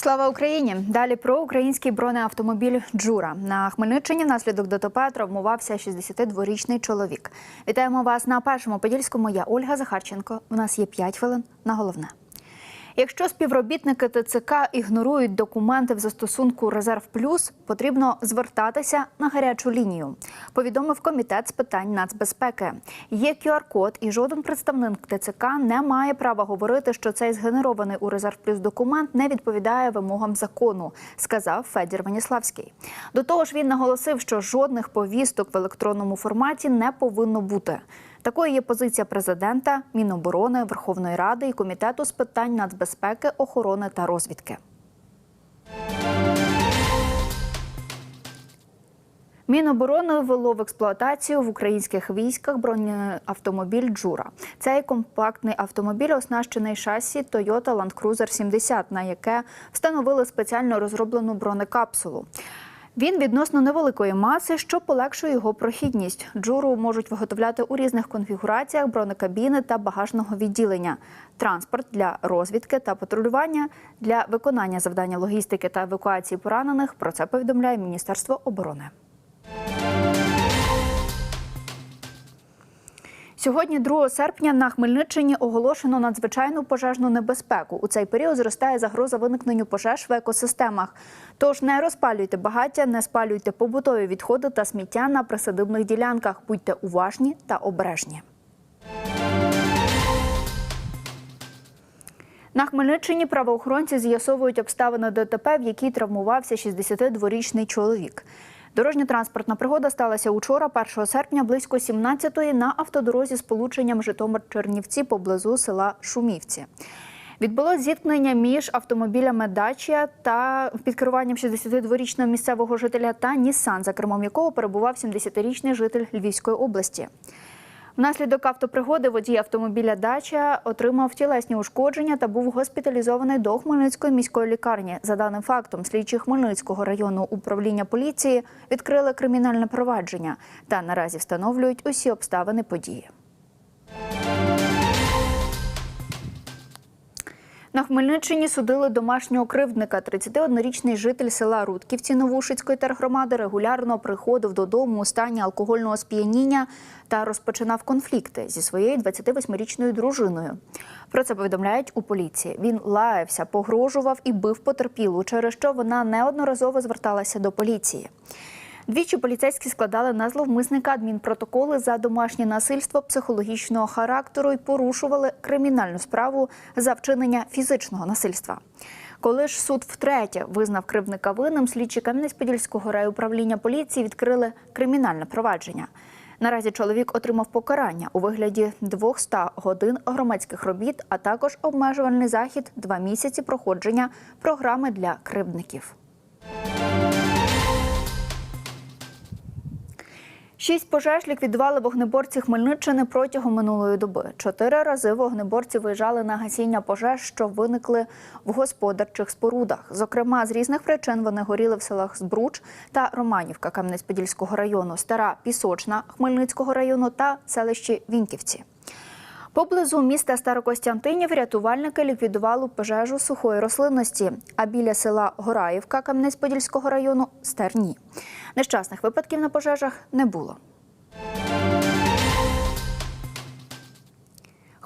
Слава Україні! Далі про український бронеавтомобіль Джура на Хмельниччині внаслідок ДТП травмувався 62-річний чоловік. Вітаємо вас на першому подільському. Я Ольга Захарченко. У нас є 5 хвилин на головне. Якщо співробітники ТЦК ігнорують документи в застосунку Резерв Плюс, потрібно звертатися на гарячу лінію. Повідомив комітет з питань нацбезпеки. Є QR-код, і жоден представник ТЦК не має права говорити, що цей згенерований у Резерв Плюс документ не відповідає вимогам закону, сказав Федір Веніславський. До того ж, він наголосив, що жодних повісток в електронному форматі не повинно бути. Такою є позиція президента, Міноборони, Верховної Ради і комітету з питань нацбезпеки, охорони та розвідки. Міноборони ввело в експлуатацію в українських військах бронеавтомобіль Джура. Цей компактний автомобіль оснащений шасі Toyota Land Cruiser 70, на яке встановили спеціально розроблену бронекапсулу. Він відносно невеликої маси, що полегшує його прохідність. Джуру можуть виготовляти у різних конфігураціях бронекабіни та багажного відділення, транспорт для розвідки та патрулювання для виконання завдання логістики та евакуації поранених. Про це повідомляє Міністерство оборони. Сьогодні, 2 серпня, на Хмельниччині оголошено надзвичайну пожежну небезпеку. У цей період зростає загроза виникненню пожеж в екосистемах. Тож не розпалюйте багаття, не спалюйте побутові відходи та сміття на присадибних ділянках. Будьте уважні та обережні. На Хмельниччині правоохоронці з'ясовують обставини ДТП, в якій травмувався 62-річний чоловік. Дорожньо-транспортна пригода сталася учора, 1 серпня, близько 17-ї на автодорозі з полученням Житомир-Чернівці поблизу села Шумівці. Відбулось зіткнення між автомобілями Дачія та під керуванням 62-річного місцевого жителя та Нісан, за кермом якого перебував 70-річний житель Львівської області. Внаслідок автопригоди водій автомобіля Дача отримав тілесні ушкодження та був госпіталізований до Хмельницької міської лікарні. За даним фактом, слідчі Хмельницького районного управління поліції відкрили кримінальне провадження та наразі встановлюють усі обставини події. На Хмельниччині судили домашнього кривдника. 31-річний житель села Рудківці Новушицької тергромади регулярно приходив додому у стані алкогольного сп'яніння та розпочинав конфлікти зі своєю 28-річною дружиною. Про це повідомляють у поліції. Він лаявся, погрожував і бив потерпілу, через що вона неодноразово зверталася до поліції. Двічі поліцейські складали на зловмисника адмінпротоколи за домашнє насильство психологічного характеру і порушували кримінальну справу за вчинення фізичного насильства. Коли ж суд втретє визнав кривдника винним, слідчі Кам'янець-Подільського райуправління поліції відкрили кримінальне провадження. Наразі чоловік отримав покарання у вигляді 200 годин громадських робіт, а також обмежувальний захід два місяці проходження програми для кривдників. Шість пожеж ліквідували вогнеборці Хмельниччини протягом минулої доби. Чотири рази вогнеборці виїжджали на гасіння пожеж, що виникли в господарчих спорудах. Зокрема, з різних причин вони горіли в селах Збруч та Романівка Кам'янець-Подільського району, Стара Пісочна Хмельницького району та селищі Віньківці. Поблизу міста Старокостянтинів рятувальники ліквідували пожежу сухої рослинності, а біля села Гораївка Кам'янець-Подільського району стерні. Нещасних випадків на пожежах не було.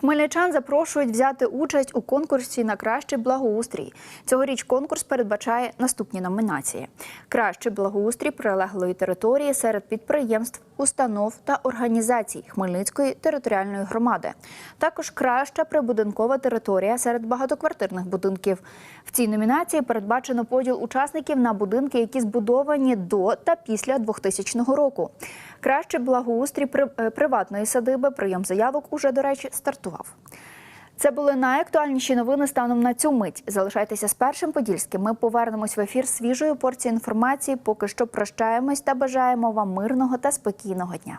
Хмельничан запрошують взяти участь у конкурсі на кращий благоустрій. Цьогоріч конкурс передбачає наступні номінації: кращий благоустрій прилеглої території серед підприємств, установ та організацій Хмельницької територіальної громади. Також краща прибудинкова територія серед багатоквартирних будинків. В цій номінації передбачено поділ учасників на будинки, які збудовані до та після 2000 року. Краще благоустрій е, приватної садиби. Прийом заявок уже, до речі, стартував. Це були найактуальніші новини станом на цю мить. Залишайтеся з першим подільським. Ми повернемось в ефір свіжою порцією інформації. Поки що прощаємось та бажаємо вам мирного та спокійного дня.